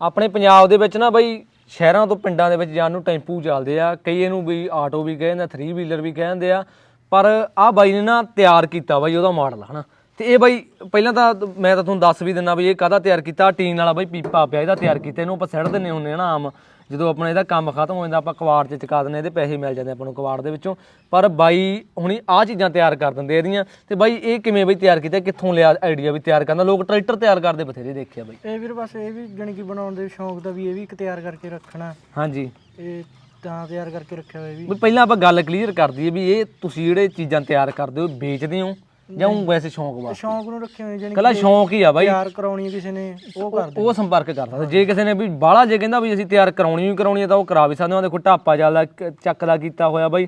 ਆਪਣੇ ਪੰਜਾਬ ਦੇ ਵਿੱਚ ਨਾ ਬਈ ਸ਼ਹਿਰਾਂ ਤੋਂ ਪਿੰਡਾਂ ਦੇ ਵਿੱਚ ਜਾਣ ਨੂੰ ਟੈਂਪੂ ਚੱਲਦੇ ਆ, ਕਈ ਇਹਨੂੰ ਵੀ ਆਟੋ ਵੀ ਕਹਿੰਦੇ ਆ 3 ਵੀਲਰ ਵੀ ਕਹਿੰਦੇ ਆ, ਪਰ ਆਹ ਬਾਈ ਨੇ ਨਾ ਤਿਆਰ ਕੀਤਾ ਬਾਈ ਉਹਦਾ ਮਾਡਲ ਹਨਾ। ਤੇ ਇਹ ਬਾਈ ਪਹਿਲਾਂ ਤਾਂ ਮੈਂ ਤਾਂ ਤੁਹਾਨੂੰ ਦੱਸ ਵੀ ਦਿੰਦਾ ਵੀ ਇਹ ਕਾਹਦਾ ਤਿਆਰ ਕੀਤਾ ਟੀਨ ਵਾਲਾ ਬਾਈ ਪੀਪਾ ਪਿਆ, ਇਹਦਾ ਤਿਆਰ ਕੀਤਾ, ਇਹਨੂੰ ਆਪਾਂ ਸੱਟ ਦਿੰਨੇ ਹੁੰਨੇ ਆ ਨਾ ਆਮ। ਜਦੋਂ ਆਪਣਾ ਇਹਦਾ ਕੰਮ ਖਤਮ ਹੋ ਜਾਂਦਾ ਆਪਾਂ ਕਵਾੜ 'ਚ ਚਕਾ ਦਿੰਦੇ ਇਹਦੇ ਪੈਸੇ ਮਿਲ ਜਾਂਦੇ ਆਪਾਂ ਨੂੰ ਕਵਾੜ ਦੇ ਵਿੱਚੋਂ। ਪਰ ਬਾਈ ਹੁਣੀ ਆਹ ਚੀਜ਼ਾਂ ਤਿਆਰ ਕਰ ਦਿੰਦੇ ਇਹਦੀਆਂ। ਤੇ ਬਾਈ ਇਹ ਕਿਵੇਂ ਬਈ ਤਿਆਰ ਕੀਤਾ ਕਿੱਥੋਂ ਲਿਆ ਆਈਡੀਆ ਵੀ ਤਿਆਰ ਕਰਨਾ ਲੋਕ ਟਰੈਕਟਰ ਤਿਆਰ ਕਰਦੇ ਬਥੇਰੇ ਦੇਖਿਆ ਬਾਈ। ਇਹ ਵੀਰ ਬਸ ਇਹ ਵੀ ਜਾਣੀ ਕਿ ਬਣਾਉਣ ਦੇ ਸ਼ੌਂਕ ਦਾ ਵੀ ਇਹ ਵੀ ਇੱਕ ਤਿਆਰ ਕਰਕੇ ਰੱਖਣਾ। ਹਾਂਜੀ। ਇਹ ਤਾਂ ਤਿਆਰ ਕਰਕੇ ਰੱਖਿਆ ਹੋਇਆ ਵੀ। ਵੀ ਪਹਿਲਾਂ ਆਪਾਂ ਗੱਲ ਕਲੀਅਰ ਕਰ ਦਈਏ ਵੀ ਇਹ ਤੁਸੀਂ ਜਿਹੜੇ ਚੀਜ਼ਾਂ ਤਿਆਰ ਕਰਦੇ ਹੋ ਵੇਚਦੇ ਹੋ ਜਾਂ ਉਹ ਵੈਸੇ ਸ਼ੌਂਕ ਵਾਸਤੇ ਸ਼ੌਂਕ ਨੂੰ ਰੱਖੇ ਹੋਏ ਜਾਣੀ ਕੱਲਾ ਸ਼ੌਂਕ ਹੀ ਆ ਬਾਈ। ਤਿਆਰ ਕਰਾਉਣੀ ਕਿਸੇ ਨੇ ਉਹ ਕਰ ਉਹ ਸੰਪਰਕ ਕਰ ਸਕਦਾ ਜੇ ਕਿਸੇ ਨੇ ਵੀ ਬਾਹਲਾ ਜੇ ਕਹਿੰਦਾ ਵੀ ਅਸੀਂ ਤਿਆਰ ਕਰਾਉਣੀ ਹੀ ਕਰਾਉਣੀ ਹੈ ਤਾਂ ਉਹ ਕਰਾ ਵੀ ਸਕਦੇ ਹੋ ਦੇਖੋ ਢਾਪਾ ਚੱਲਦਾ ਕ- ਚੱਕ ਦਾ ਕੀਤਾ ਹੋਇਆ ਬਾਈ।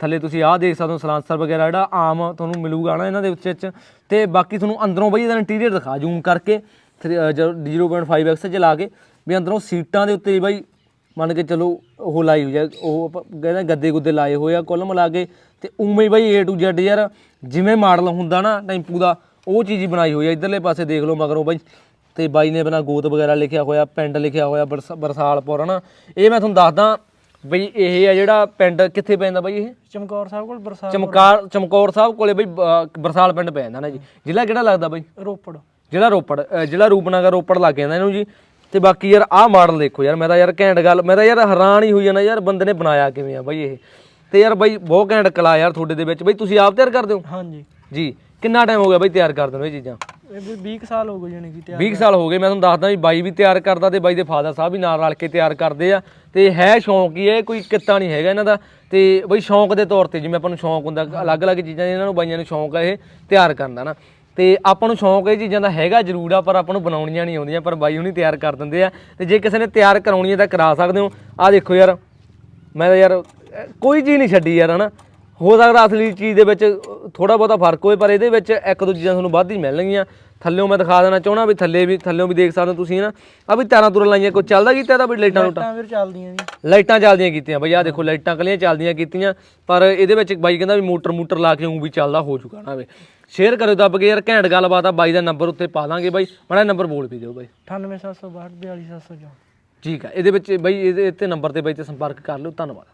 ਥੱਲੇ ਤੁਸੀਂ ਆਹ ਦੇਖ ਸਕਦੇ ਹੋ ਸਲਾਂਸਰ ਵਗੈਰਾ ਜਿਹੜਾ ਆਮ ਤੁਹਾਨੂੰ ਮਿਲੂਗਾ ਨਾ ਇਹਨਾਂ ਦੇ ਵਿੱਚ ਵਿੱਚ। ਤੇ ਬਾਕੀ ਤੁਹਾਨੂੰ ਅੰਦਰੋਂ ਬਾਈ ਇਹਦਾ ਇੰਟੀਰੀਅਰ ਦਿਖਾ ਜ਼ੂਮ ਕਰਕੇ 0.5x ਚ ਲਾ ਕੇ ਵੀ ਅੰਦਰੋਂ ਸੀਟਾਂ ਦੇ ਉੱਤੇ ਬਾਈ ਮੰਨ ਕੇ ਚਲੋ ਉਹ ਲਾਈ ਹੋਈ ਆ ਉਹ ਆਪਾਂ ਕਹਿੰਦੇ ਗੱਦੇ ਗੁੱਦੇ ਲਾਏ ਹੋਏ ਆ ਕੁੱਲ ਮਿਲਾ ਕੇ ਤੇ ਉਵੇਂ ਹੀ ਬਾਈ A to Z ਯਾਰ ਜਿਵੇਂ ਮਾਡਲ ਹੁੰਦਾ ਨਾ ਟੈਂਪੂ ਦਾ ਉਹ ਚੀਜ਼ ਹੀ ਬਣਾਈ ਹੋਈ ਆ ਇਧਰਲੇ ਪਾਸੇ ਦੇਖ ਲਓ ਮਗਰੋਂ ਬਾਈ। ਤੇ ਬਾਈ ਨੇ ਬਣਾ ਗੋਤ ਵਗੈਰਾ ਲਿਖਿਆ ਹੋਇਆ ਪਿੰਡ ਲਿਖਿਆ ਹੋਇਆ ਬਰਸ- ਬਰਸਾਲਪੁਰ ਹਨਾ? ਇਹ ਮੈਂ ਤੁਹਾਨੂੰ ਦੱਸਦਾ ਬਈ ਇਹ ਆ ਜਿਹੜਾ ਪਿੰਡ ਕਿੱਥੇ ਪੈਂਦਾ ਬਾਈ ਇਹ? ਚਮਕੌਰ ਸਾਹਿਬ ਕੋਲ ਬਰਸਾਤ ਚਮਕਾਰ ਚਮਕੌਰ ਸਾਹਿਬ ਕੋਲੇ ਬਈ ਬਰਸਾਲ ਪਿੰਡ ਪੈ ਜਾਂਦਾ ਨਾ ਜੀ। ਜ਼ਿਲ੍ਹਾ ਕਿਹੜਾ ਲੱਗਦਾ ਬਾਈ? ਰੋਪੜ। ਜਿਹੜਾ ਰੋਪੜ ਜਿਹੜਾ ਰੂਪਨਗਰ ਰੋਪੜ ਲੱਗ ਜਾਂਦਾ ਇਹਨੂੰ ਜੀ। ਤੇ ਬਾਕੀ ਯਾਰ ਆਹ ਮਾਡਲ ਦੇਖੋ ਯਾਰ ਮੈਂ ਤਾਂ ਯਾਰ ਘੈਂਟ ਗੱਲ ਮੈਂ ਤਾਂ ਯਾਰ ਹੈਰਾਨ ਹੀ ਹੋਈ ਜਾਣਾ ਯਾਰ ਬੰਦੇ ਨੇ ਬਣਾਇਆ ਕਿਵੇਂ ਆ ਬਾਈ ਇਹ। ਤੇ ਯਾਰ ਬਾਈ ਬਹੁਤ ਘੈਂਟ ਕਲਾ ਯਾਰ ਤੁਹਾਡੇ ਦੇ ਵਿੱਚ। ਬਾਈ ਤੁਸੀਂ ਆਪ ਤਿਆਰ ਕਰਦੇ ਹੋ? ਹਾਂਜੀ। ਜੀ ਕਿੰਨਾ ਟਾਈਮ ਹੋ ਗਿਆ ਬਾਈ ਤਿਆਰ ਕਰਦੇ ਨੂੰ ਇਹ ਚੀਜ਼ਾਂ? ਇਹ ਵੀ 20 ਕੁ ਸਾਲ ਹੋ ਗਏ ਜਾਣੀ ਕਿ ਤਿਆਰ 20 ਸਾਲ ਹੋ ਗਏ ਮੈਂ ਤੁਹਾਨੂੰ ਦੱਸਦਾ ਵੀ ਬਾਈ ਵੀ ਤਿਆਰ ਕਰਦਾ ਤੇ ਬਾਈ ਦੇ ਫਾਦਰ ਸਾਹਿਬ ਵੀ ਨਾਲ ਰਲ ਕੇ ਤਿਆਰ ਕਰਦੇ ਆ। ਤੇ ਹੈ ਸ਼ੌਂਕ ਹੀ ਹੈ ਕੋਈ ਕਿੱਤਾ ਨਹੀਂ ਹੈਗਾ ਇਹਨਾਂ ਦਾ। ਤੇ ਬਈ ਸ਼ੌਂਕ ਦੇ ਤੌਰ ਤੇ ਜਿਵੇਂ ਆਪਾਂ ਨੂੰ ਸ਼ੌਂਕ ਹੁੰਦਾ ਅਲੱਗ-ਅਲੱਗ ਚੀਜ਼ਾਂ ਇਹਨਾਂ ਨੂੰ ਬਾਈਆਂ ਨੂੰ ਸ਼ੌਂਕ ਹੈ ਇਹ ਤਿਆਰ ਕਰਨ ਦਾ ਨਾ। ਤੇ ਆਪਾਂ ਨੂੰ ਸ਼ੌਂਕ ਇਹ ਚੀਜ਼ਾਂ ਦਾ ਹੈਗਾ ਜ਼ਰੂਰ ਆ, ਪਰ ਆਪਾਂ ਨੂੰ ਬਣਾਉਣੀਆਂ ਨਹੀਂ ਆਉਂਦੀਆਂ, ਪਰ ਬਾਈ ਹੁਣੀ ਤਿਆਰ ਕਰ ਦਿੰਦੇ ਆ। ਤੇ ਜੇ ਕਿਸੇ ਨੇ ਤਿਆਰ ਕਰਾਉਣੀ ਹੈ ਤਾਂ ਕਰਾ ਸਕਦੇ ਹੋ। ਆ ਦੇਖੋ ਯਾਰ, ਮੈਂ ਤਾਂ ਯਾਰ ਕੋਈ ਚੀਜ਼ ਨਹੀਂ ਛੱਡੀ ਯਾਰ, ਹਨਾ? ਹੋ ਸਕਦਾ ਅਸਲੀ ਚੀਜ਼ ਦੇ ਵਿੱਚ ਥੋੜਾ ਬਹੁਤਾ ਫ਼ਰਕ ਹੋਵੇ, ਪਰ ਇਹਦੇ ਵਿੱਚ ਇੱਕ ਦੋ ਚੀਜ਼ਾਂ ਤੁਹਾਨੂੰ ਵੱਧ ਹੀ ਮਿਲਣਗੀਆਂ। ਥੱਲੇੋਂ ਮੈਂ ਦਿਖਾ ਦੇਣਾ ਚਾਹਣਾ ਵੀ ਥੱਲੇ ਵੀ ਥੱਲੇੋਂ ਵੀ ਦੇਖ ਸਕਦੇ ਹੋ ਤੁਸੀਂ ਨਾ? ਆ ਵੀ ਤਾਰਾਂ ਤੁਰਾਂ ਲਾਈਆਂ ਕੋਈ ਚੱਲਦਾ ਕੀਤਾ ਇਹਦਾ ਵੀ ਲਾਈਟਾਂ ਲੂਟਾਂ? ਤਾਂ ਵੀਰ ਚੱਲਦੀਆਂ ਜੀ। ਲਾਈਟਾਂ ਚੱਲਦੀਆਂ ਕੀਤੀਆਂ ਬਈ ਆ ਦੇਖੋ ਲਾਈਟਾਂ ਕੱਲੀਆਂ ਚੱਲਦੀਆਂ ਕੀਤੀਆਂ ਪਰ ਇਹਦੇ ਵਿੱਚ ਬਾਈ ਕਹਿੰਦਾ ਵੀ ਮੋਟਰ ਮੋਟਰ ਲਾ ਕੇ ਉਹ ਵੀ ਚੱਲਦਾ ਹੋ ਚੁੱਕਾ ਨਾ ਵੇ। ਸ਼ੇਅਰ ਕਰਿਓ ਦੱਬ ਕੇ ਯਾਰ ਘੈਂਟ ਗੱਲਬਾਤ ਆ ਬਾਈ ਦਾ ਨੰਬਰ ਉੱਤੇ ਪਾ ਦਾਂਗੇ ਬਾਈ। ਮਾੜਾ ਨੰਬਰ ਬੋਲ ਵੀ ਦਿਓ ਬਾਈ। 98762 42704 ਠੀਕ ਆ ਇਹਦੇ ਵਿੱਚ ਬਾਈ ਇਹਦੇ ਤੇ ਨੰਬਰ ਤੇ ਬਾਈ ਤੇ ਸੰਪਰਕ ਕਰ ਲਿਓ ਧੰਨਵਾਦ।